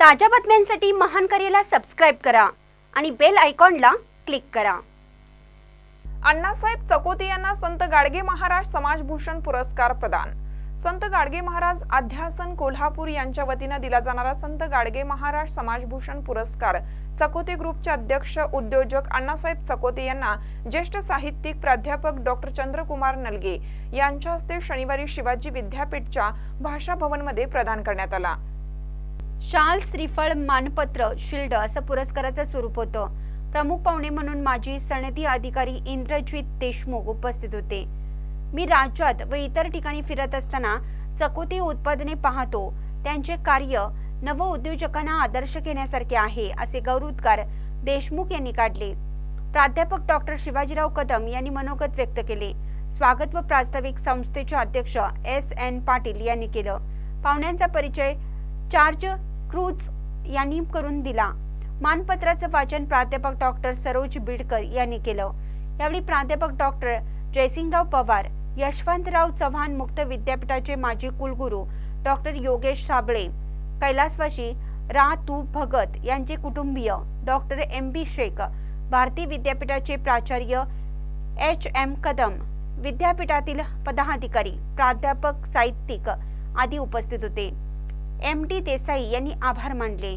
ताज्या बातम्यांसाठी महान करेला सबस्क्राईब करा आणि बेल आयकॉनला क्लिक करा. अण्णासाहेब चकोते यांना संत गाडगे महाराज समाजभूषण पुरस्कार प्रदान. संत गाडगे महाराज अध्यासन कोल्हापूर यांच्या वतीनं दिला जाणारा संत गाडगे महाराज समाजभूषण पुरस्कार चकोते ग्रुपचे अध्यक्ष उद्योजक अण्णासाहेब चकोते यांना ज्येष्ठ साहित्यिक प्राध्यापक डॉक्टर चंद्रकुमार नलगे यांच्या हस्ते शनिवारी शिवाजी विद्यापीठच्या भाषा भवनमध्ये प्रदान करण्यात आला. शाल श्रीफळ मानपत्र शिल्ड असं पुरस्काराचं स्वरूप होतं. प्रमुख पाहुणे म्हणून माजी सनदी अधिकारी इंद्रजित देशमुख उपस्थित होते. मी राज्यात व इतर ठिकाणी फिरत असताना चकोती उत्पादने पाहतो. त्यांचे कार्य नव उद्योजकांना आदर्श घेण्यासारखे आहे असे गौरवोद्गार देशमुख यांनी काढले. प्राध्यापक डॉक्टर शिवाजीराव कदम यांनी मनोगत व्यक्त केले. स्वागत व प्रास्ताविक संस्थेचे अध्यक्ष एस एन पाटील यांनी केलं. पाहुण्यांचा परिचय चार्ज क्रूज यांनी करून दिला. मानपत्राचं वाचन प्राध्यापक डॉक्टर सरोज बिडकर यांनी केलं. यावेळी प्राध्यापक डॉक्टर जयसिंगराव पवार यशवंतराव चव्हाण मुक्त विद्यापीठाचे माजी कुलगुरू डॉक्टर योगेश साबळे कैलासवाशी रा तू भगत यांचे कुटुंबीय doctor M B Shaikh Bharati विद्यापीठाचे प्राचार्य एच एम कदम विद्यापीठातील पदाधिकारी प्राध्यापक साहित्यिक आदी उपस्थित होते. एम डी देसाई यांनी आभार मानले.